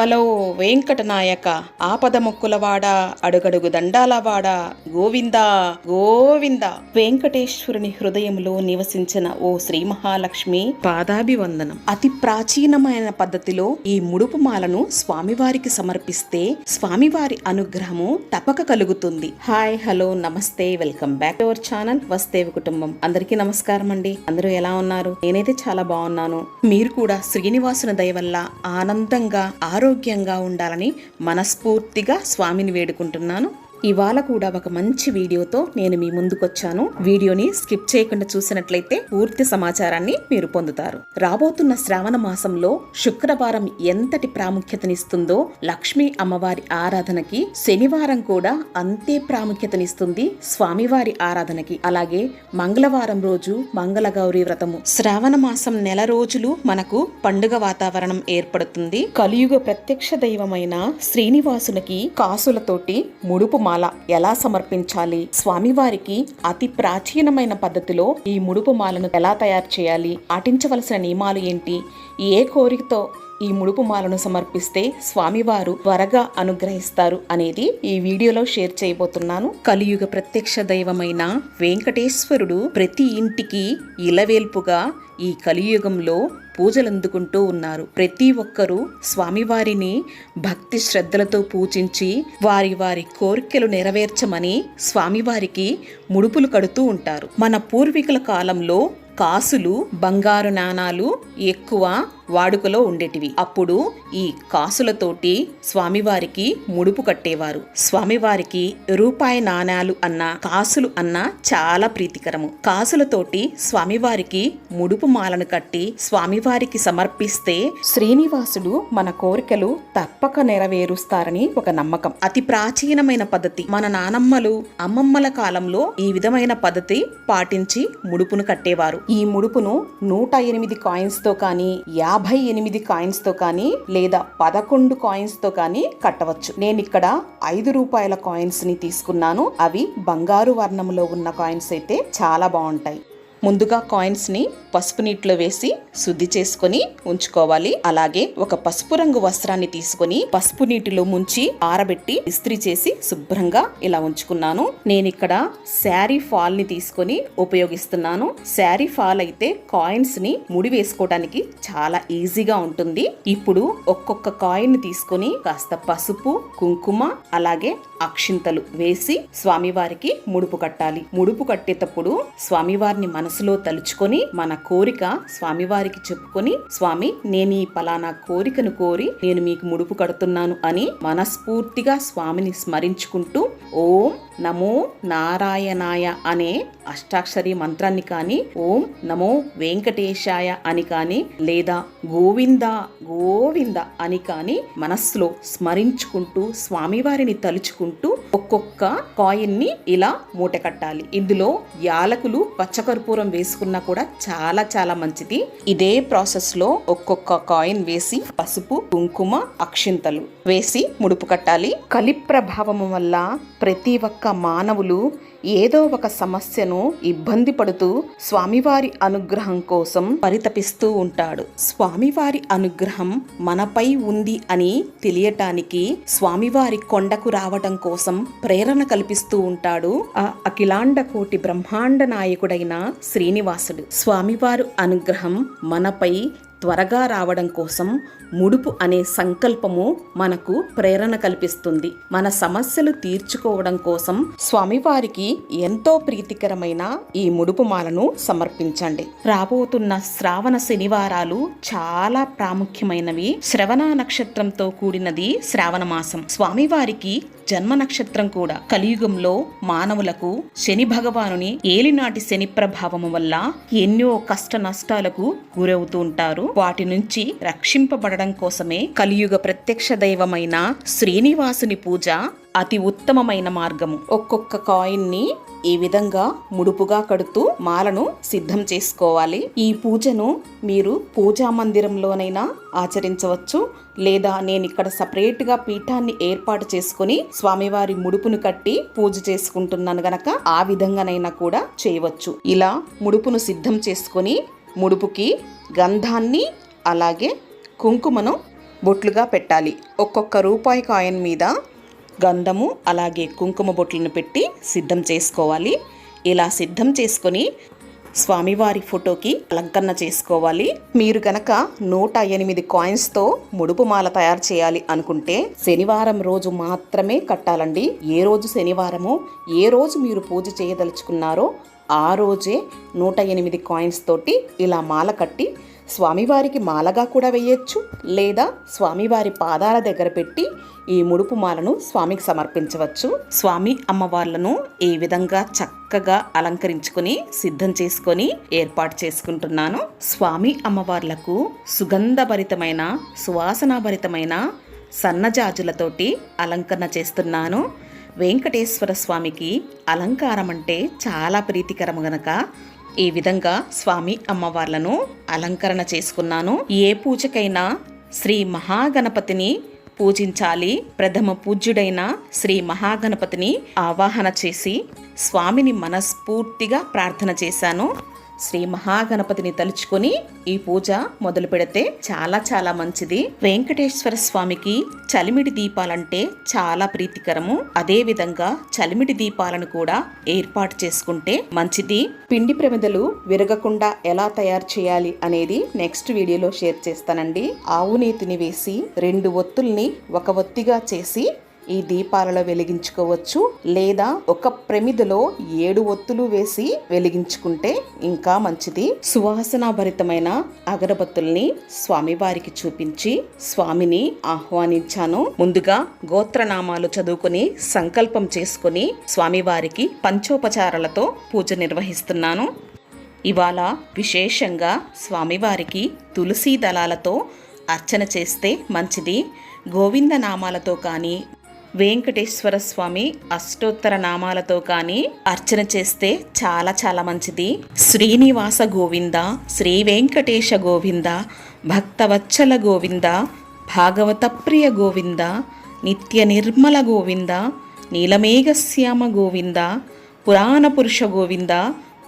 Hello Venkatanayaka ఆపద మొక్కులవాడ అడుగడుగు దండాలవాడ గోవింద గోవింద. వెంకటేశ్వరుని హృదయంలో నివసించిన ఓ శ్రీ మహాలక్ష్మి పాదాభివందనం. అతి ప్రాచీనమైన పద్ధతిలో ఈ ముడుపు మాలను స్వామివారికి సమర్పిస్తే స్వామివారి అనుగ్రహము తప్పక కలుగుతుంది. హాయ్ హలో నమస్తే వెల్కమ్ బ్యాక్ యువర్ ఛానల్ వస్తేవి కుటుంబం. అందరికీ నమస్కారం అండి. అందరూ ఎలా ఉన్నారు? నేనైతే చాలా బాగున్నాను. మీరు కూడా శ్రీనివాసుని దయ వల్ల ఆనందంగా ఆరోగ్యంగా ఉండాలని మనస్ఫూర్తిగా స్వామిని వేడుకుంటున్నాను. ఇవాళ కూడా ఒక మంచి వీడియోతో నేను మీ ముందుకొచ్చాను. వీడియోని స్కిప్ చేయకుండా చూసినట్లయితే పూర్తి సమాచారాన్ని మీరు పొందుతారు. రాబోతున్న శ్రావణ మాసంలో శుక్రవారం ఎంతటి ప్రాముఖ్యతనిస్తుందో లక్ష్మీ అమ్మవారి ఆరాధనకి శనివారం కూడా అంతే ప్రాముఖ్యతనిస్తుంది స్వామివారి ఆరాధనకి. అలాగే మంగళవారం రోజు మంగళగౌరీ వ్రతము. శ్రావణ మాసం నెల రోజులు మనకు పండుగ వాతావరణం ఏర్పడుతుంది. కలియుగ ప్రత్యక్ష దైవమైన శ్రీనివాసునికి కాసులతోటి ముడుపు ముడుపుమాల ఎలా సమర్పించాలి? స్వామివారికి అతి ప్రాచీనమైన పద్ధతిలో ఈ ముడుపు మాలను ఎలా తయారు చేయాలి? పాటించవలసిన నియమాలు ఏంటి? ఏ కోరికతో ఈ ముడుపు మాలను సమర్పిస్తే స్వామివారు త్వరగా అనుగ్రహిస్తారు అనేది ఈ వీడియోలో షేర్ చేయబోతున్నాను. కలియుగ ప్రత్యక్ష దైవమైన వెంకటేశ్వరుడు ప్రతి ఇంటికి ఇలవేల్పుగా ఈ కలియుగంలో పూజలందుకుంటూ ఉన్నారు. ప్రతి ఒక్కరూ స్వామివారిని భక్తి శ్రద్ధలతో పూజించి వారి వారి కోరికలు నెరవేర్చమని స్వామివారికి ముడుపులు కడుతూ ఉంటారు. మన పూర్వీకుల కాలంలో కాసులు బంగారు నాణాలు ఎక్కువ వాడుకలో ఉండేటివి. అప్పుడు ఈ కాసులతోటి స్వామివారికి ముడుపు కట్టేవారు. స్వామివారికి రూపాయి నాణాలు అన్న కాసులు అన్న చాలా ప్రీతికరము. కాసులతోటి స్వామివారికి ముడుపు మాలను కట్టి స్వామివారికి సమర్పిస్తే శ్రీనివాసుడు మన కోరికలు తప్పక నెరవేరుస్తారని ఒక నమ్మకం. అతి ప్రాచీనమైన పద్ధతి. మన నానమ్మలు అమ్మమ్మల కాలంలో ఈ విధమైన పద్ధతి పాటించి ముడుపును కట్టేవారు. ఈ ముడుపును నూట ఎనిమిది కాయిన్స్తో కానీ యాభై ఎనిమిది కాయిన్స్తో కానీ లేదా పదకొండు కాయిన్స్తో కానీ కట్టవచ్చు. నేను ఇక్కడ ఐదు రూపాయల కాయిన్స్ని తీసుకున్నాను. అవి బంగారు వర్ణంలో ఉన్న కాయిన్స్ అయితే చాలా బాగుంటాయి. ముందుగా కాయిన్స్ని పసుపు నీటిలో వేసి శుద్ధి చేసుకొని ఉంచుకోవాలి. అలాగే ఒక పసుపు రంగు వస్త్రాన్ని తీసుకొని పసుపు నీటిలో ముంచి ఆరబెట్టి ఇస్త్రీ చేసి శుభ్రంగా ఇలా ఉంచుకున్నాను. నేను ఇక్కడ శారీ ఫాల్ని తీసుకొని ఉపయోగిస్తున్నాను. శారీ ఫాల్ అయితే కాయిన్స్ని ముడి వేసుకోవడానికి చాలా ఈజీగా ఉంటుంది. ఇప్పుడు ఒక్కొక్క కాయిన్ తీసుకొని కాస్త పసుపు కుంకుమ అలాగే అక్షింతలు వేసి స్వామివారికి ముడుపు కట్టాలి. ముడుపు కట్టేటప్పుడు స్వామివారిని మనసులో తలుచుకొని మన కోరిక స్వామివారికి చెప్పుకొని స్వామి నేను ఈ పలానా కోరికను కోరి నేను మీకు ముడుపు కడుతున్నాను అని మనస్ఫూర్తిగా స్వామిని స్మరించుకుంటూ ఓం నమో నారాయణాయ అనే అష్టాక్షరి మంత్రాన్ని కానీ ఓం నమో వెంకటేశాయ అని కానీ లేదా గోవింద గోవింద అని కానీ మనస్సులో స్మరించుకుంటూ స్వామివారిని తలుచుకుంటూ ఒక్కొక్క కాయిన్ని ఇలా మూట కట్టాలి ఇందులో యాలకులు పచ్చకర్పూర వేసుకున్నా కూడా చాలా చాలా మంచిది. ఇదే ప్రాసెస్లో ఒక్కొక్క కాయిన్ వేసి పసుపు కుంకుమ అక్షింతలు వేసి ముడుపు కట్టాలి. కలి ప్రభావం వల్ల ప్రతి ఒక్క మానవులు ఏదో ఒక సమస్యను ఇబ్బంది పడుతూ స్వామివారి అనుగ్రహం కోసం పరితపిస్తూ ఉంటాడు. స్వామివారి అనుగ్రహం మనపై ఉంది అని తెలియటానికి స్వామివారి కొండకు రావటం కోసం ప్రేరణ కల్పిస్తూ ఉంటాడు ఆ అఖిలాండ కోటి బ్రహ్మాండ నాయకుడైన శ్రీనివాసుడు. స్వామివారు అనుగ్రహం మనపై త్వరగా రావడం కోసం ముడుపు అనే సంకల్పము మనకు ప్రేరణ కల్పిస్తుంది. మన సమస్యలు తీర్చుకోవడం కోసం స్వామివారికి ఎంతో ప్రీతికరమైన ఈ ముడుపు మాలను సమర్పించండి. రాబోతున్న శ్రావణ శనివారాలు చాలా ప్రాముఖ్యమైనవి. శ్రవణ నక్షత్రంతో కూడినది శ్రావణ మాసం. స్వామివారికి జన్మ నక్షత్రం కూడా. కలియుగంలో మానవులకు శని భగవానుని ఏలినాటి శని ప్రభావము వల్ల ఎన్నో కష్ట నష్టాలకు గురవుతూ ఉంటారు. వాటి నుంచి రక్షింపబడడం కోసమే కలియుగ ప్రత్యక్ష దైవమైన శ్రీనివాసుని పూజ అతి ఉత్తమమైన మార్గము. ఒక్కొక్క కాయిన్ని ఈ విధంగా ముడుపుగా కడుతూ మాలను సిద్ధం చేసుకోవాలి. ఈ పూజను మీరు పూజా మందిరంలోనైనా ఆచరించవచ్చు. లేదా నేను ఇక్కడ సపరేట్గా పీఠాన్ని ఏర్పాటు చేసుకుని స్వామివారి ముడుపును కట్టి పూజ చేసుకుంటున్నాను గనక ఆ విధంగానైనా కూడా చేయవచ్చు. ఇలా ముడుపును సిద్ధం చేసుకొని ముడుపుకి గంధాన్ని అలాగే కుంకుమను బొట్లుగా పెట్టాలి. ఒక్కొక్క రూపాయి కాయిన్ మీద గంధము అలాగే కుంకుమ బొట్లను పెట్టి సిద్ధం చేసుకోవాలి. ఇలా సిద్ధం చేసుకొని స్వామివారి ఫోటోకి అలంకరణ చేసుకోవాలి. మీరు గనక నూట ఎనిమిది కాయిన్స్తో ముడుపు మాల తయారు చేయాలి అనుకుంటే శనివారం రోజు మాత్రమే కట్టాలండి. ఏ రోజు శనివారమో ఏ రోజు మీరు పూజ చేయదలుచుకున్నారో ఆ రోజే నూట ఎనిమిది కాయిన్స్ తోటి ఇలా మాల కట్టి స్వామివారికి మాలగా కూడా వేయచ్చు లేదా స్వామివారి పాదాల దగ్గర పెట్టి ఈ ముడుపు మాలను స్వామికి సమర్పించవచ్చు. స్వామి అమ్మవార్లను ఈ విధంగా చక్కగా అలంకరించుకొని సిద్ధం చేసుకొని ఏర్పాటు చేసుకుంటున్నాను. స్వామి అమ్మవార్లకు సుగంధభరితమైన సువాసనాభరితమైన సన్నజాజులతోటి అలంకరణ చేస్తున్నాను. వెంకటేశ్వర స్వామికి అలంకారం అంటే చాలా ప్రీతికరం గనక. ఈ విధంగా స్వామి అమ్మవార్లను అలంకరణ చేసుకున్నాను. ఏ పూజకైనా శ్రీ మహాగణపతిని పూజించాలి. ప్రథమ పూజ్యుడైన శ్రీ మహాగణపతిని ఆవాహన చేసి స్వామిని మనస్ఫూర్తిగా ప్రార్థన చేశాను. శ్రీ మహాగణపతిని తలుచుకొని ఈ పూజ మొదలు పెడితే చాలా చాలా మంచిది. వెంకటేశ్వర స్వామికి చలిమిడి దీపాలంటే చాలా ప్రీతికరము. అదే విధంగా చలిమిడి దీపాలను కూడా ఏర్పాటు చేసుకుంటే మంచిది. పిండి ప్రమిదలు విరగకుండా ఎలా తయారు చేయాలి అనేది నెక్స్ట్ వీడియోలో షేర్ చేస్తానండి. ఆవు నేతిని వేసి రెండు ఒత్తుల్ని ఒక ఒత్తిగా చేసి ఈ దీపాలలో వెలిగించుకోవచ్చు లేదా ఒక ప్రమిదలో ఏడు ఒత్తులు వేసి వెలిగించుకుంటే ఇంకా మంచిది. సువాసనాభరితమైన అగరబత్తుల్ని స్వామివారికి చూపించి స్వామిని ఆహ్వానించాను. ముందుగా గోత్రనామాలు చదువుకుని సంకల్పం చేసుకుని స్వామివారికి పంచోపచారాలతో పూజ నిర్వహిస్తున్నాను. ఇవాళ విశేషంగా స్వామివారికి తులసీ దళాలతో అర్చన చేస్తే మంచిది. గోవింద నామాలతో కానీ వెంకటేశ్వర స్వామి అష్టోత్తర నామాలతో కానీ అర్చన చేస్తే చాలా చాలా మంచిది. శ్రీనివాస గోవింద శ్రీ వెంకటేశ గోవింద భక్తవత్సల గోవింద భాగవత ప్రియ గోవింద నిత్య నిర్మల గోవింద నీలమేఘశ్యామ గోవింద పురాణ పురుష గోవింద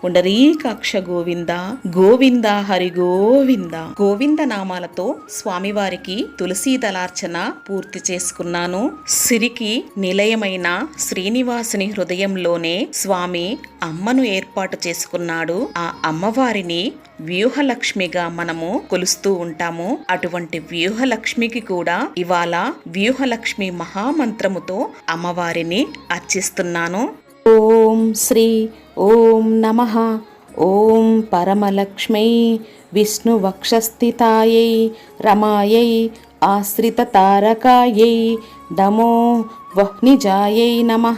పుండరీకాక్ష గోవింద గోవింద హరి గోవింద గోవింద నామాలతో స్వామివారికి తులసీ దళార్చన పూర్తి చేసుకున్నాను. సిరికి నిలయమైన శ్రీనివాసుని హృదయంలోనే స్వామి అమ్మను ఏర్పాటు చేసుకున్నాడు. ఆ అమ్మవారిని వ్యూహలక్ష్మిగా మనము కొలుస్తూ ఉంటాము. అటువంటి వ్యూహలక్ష్మికి కూడా ఇవాళ వ్యూహలక్ష్మి మహామంత్రముతో అమ్మవారిని అర్చిస్తున్నాను. ఓం శ్రీ ఓం నమ. ఓం పరమలక్ష్మై. విష్ణువక్షస్థితాయై రమాయై. ఆశ్రితతారకాయై దమో వహ్నిజాయై నమ.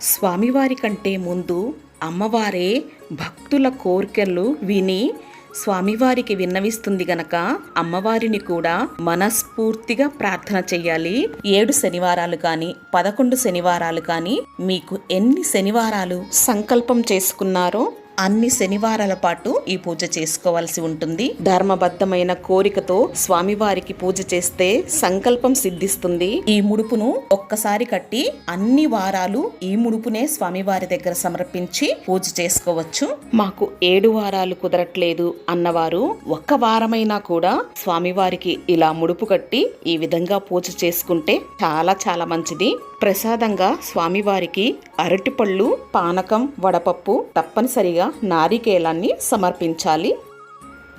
స్వామివారి కంటే ముందు అమ్మవారే భక్తుల కోరికలు విని స్వామివారికి విన్నవిస్తుంది గనక అమ్మవారిని కూడా మనస్ఫూర్తిగా ప్రార్థన చెయ్యాలి. ఏడు శనివారాలు కానీ పదకొండు శనివారాలు కానీ మీకు ఎన్ని శనివారాలు సంకల్పం చేసుకున్నారో అన్ని శనివారాల పాటు ఈ పూజ చేసుకోవాల్సి ఉంటుంది. ధర్మబద్ధమైన కోరికతో స్వామివారికి పూజ చేస్తే సంకల్పం సిద్ధిస్తుంది. ఈ ముడుపును ఒక్కసారి కట్టి అన్ని వారాలు ఈ ముడుపునే స్వామివారి దగ్గర సమర్పించి పూజ చేసుకోవచ్చు. మాకు ఏడు వారాలు కుదరట్లేదు అన్నవారు. ఒక్క వారమైనా కూడా స్వామివారికి ఇలా ముడుపు కట్టి ఈ విధంగా పూజ చేసుకుంటే చాలా చాలా మంచిది. ప్రసాదంగా స్వామివారికి అరటిపళ్ళు పానకం వడపప్పు తప్పనిసరిగా నారికేలాన్ని సమర్పించాలి.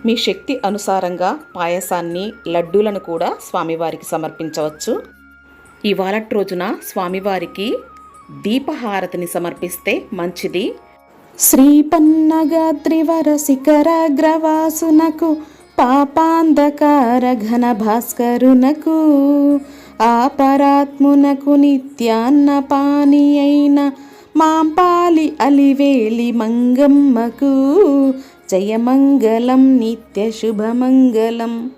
మీ శక్తి అనుసారంగా పాయసాన్ని లడ్డూలను కూడా స్వామివారికి సమర్పించవచ్చు. ఇవాళ రోజున స్వామివారికి దీపహారతిని సమర్పిస్తే మంచిది. శ్రీపన్నగాద్రివర శిఖరాగ్రవాసునకు పాపాంధకార ఘన భాస్కరునకు ఆపరాత్మునకు నిత్యాన్న పాని అయిన మాంపాలి అలివేలి మంగమ్మకు జయమంగళం నిత్య శుభమంగళం.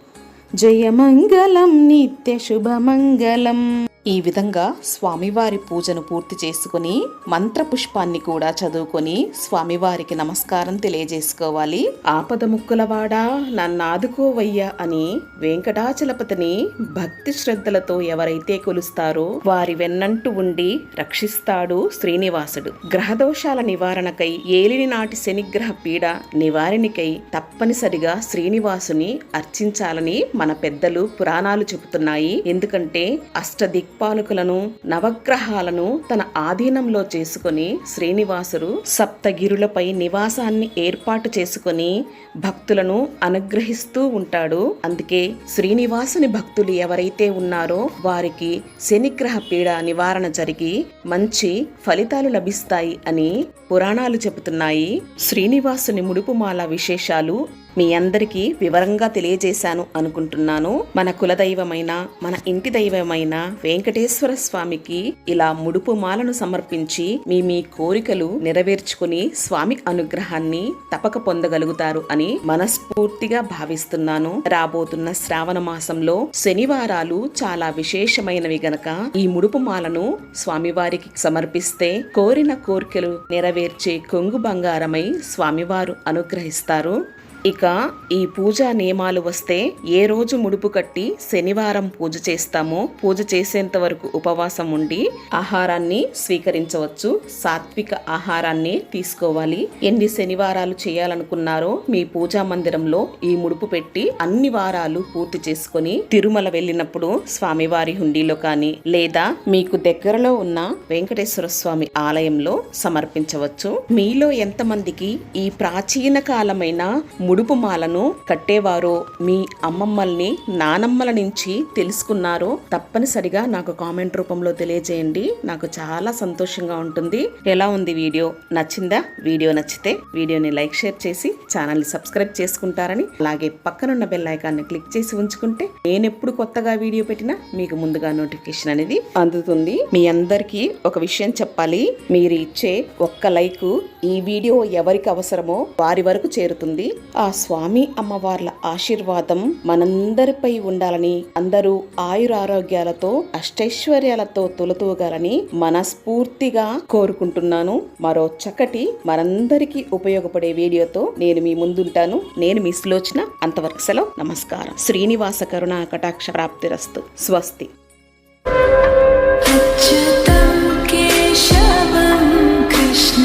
జయమంగళం నిత్య శుభమంగళం. ఈ విధంగా స్వామివారి పూజను పూర్తి చేసుకుని మంత్రపుష్పాన్ని కూడా చదువుకొని స్వామివారికి నమస్కారం తెలియజేసుకోవాలి. ఆపద ముక్కులవాడా నన్నాదుకోవయ్యా అని వెంకటాచలపతిని భక్తి శ్రద్ధలతో ఎవరైతే కొలుస్తారో వారి వెన్నంటూ ఉండి రక్షిస్తాడు శ్రీనివాసుడు. గ్రహదోషాల నివారణకై ఏలిని నాటి శనిగ్రహ పీడ నివారణకై తప్పనిసరిగా శ్రీనివాసుని అర్చించాలని మన పెద్దలు పురాణాలు చెబుతున్నాయి. ఎందుకంటే అష్టదిక్ దిక్పాలకులను నవగ్రహాలను తన ఆధీనంలో చేసుకుని శ్రీనివాసుడు సప్తగిరులపై నివాసాన్ని ఏర్పాటు చేసుకుని భక్తులను అనుగ్రహిస్తూ ఉంటాడు. అందుకే శ్రీనివాసుని భక్తులు ఎవరైతే ఉన్నారో వారికి శనిగ్రహ పీడ నివారణ జరిగి మంచి ఫలితాలు లభిస్తాయి అని పురాణాలు చెబుతున్నాయి. శ్రీనివాసుని ముడుపుమాల విశేషాలు మీ అందరికీ వివరంగా తెలియజేశాను అనుకుంటున్నాను. మన కులదైవమైన మన ఇంటి దైవమైన వెంకటేశ్వర స్వామికి ఇలా ముడుపు మాలను సమర్పించి మీ మీ కోరికలు నెరవేర్చుకుని స్వామి అనుగ్రహాన్ని తప్పక పొందగలుగుతారు అని మనస్ఫూర్తిగా భావిస్తున్నాను. రాబోతున్న శ్రావణ మాసంలో శనివారాలు చాలా విశేషమైనవి గనక ఈ ముడుపు మాలను స్వామివారికి సమర్పిస్తే కోరిన కోరికలు నెరవేర్చే కొంగు బంగారమై స్వామివారు అనుగ్రహిస్తారు. ఇక ఈ పూజా నియమాలు వస్తే ఏ రోజు ముడుపు కట్టి శనివారం పూజ చేస్తామో పూజ చేసేంత వరకు ఉపవాసం ఉండి ఆహారాన్ని స్వీకరించవచ్చు. సాత్విక ఆహారాన్ని తీసుకోవాలి. ఎన్ని శనివారాలు చేయాలనుకున్నారో మీ పూజా మందిరంలో ఈ ముడుపు పెట్టి అన్ని వారాలు పూర్తి చేసుకొని తిరుమల వెళ్ళినప్పుడు స్వామివారి హుండీలో కానీ లేదా మీకు దగ్గరలో ఉన్న వెంకటేశ్వర స్వామి ఆలయంలో సమర్పించవచ్చు. మీలో ఎంతమందికి ఈ ప్రాచీన కాలమైన ముడుపు మాలను కట్టేవారో మీ అమ్మమ్మల్ని నానమ్మల నుంచి తెలుసుకున్నారో తప్పనిసరిగా నాకు కామెంట్ రూపంలో తెలియజేయండి. నాకు చాలా సంతోషంగా ఉంటుంది. ఎలా ఉంది వీడియో? నచ్చిందా? వీడియో నచ్చితే వీడియోని లైక్ షేర్ చేసి ఛానల్ని సబ్స్క్రైబ్ చేసుకుంటారని అలాగే పక్కనున్న బెల్ ఐకాన్ని క్లిక్ చేసి ఉంచుకుంటే నేను ఎప్పుడు కొత్తగా వీడియో పెట్టినా మీకు ముందుగా నోటిఫికేషన్ అనేది అందుతుంది. మీ అందరికీ ఒక విషయం చెప్పాలి. మీరు ఇచ్చే ఒక్క లైక్ ఈ వీడియో ఎవరికి అవసరమో వారి వరకు చేరుతుంది. ఆ స్వామి అమ్మవార్ల ఆశీర్వాదం మనందరిపై ఉండాలని అందరూ ఆయురారోగ్యాలతో అష్టైశ్వర్యాలతో తొలతూగాలని మనస్ఫూర్తిగా కోరుకుంటున్నాను. మరో చక్కటి మనందరికీ ఉపయోగపడే వీడియోతో నేను మీ ముందుంటాను. నేను మీ సులోచన. అంతవరకు సెలవు. నమస్కారం. శ్రీనివాస కరుణ కటాక్ష ప్రాప్తిరస్తు. స్వస్తి. కృష్ణ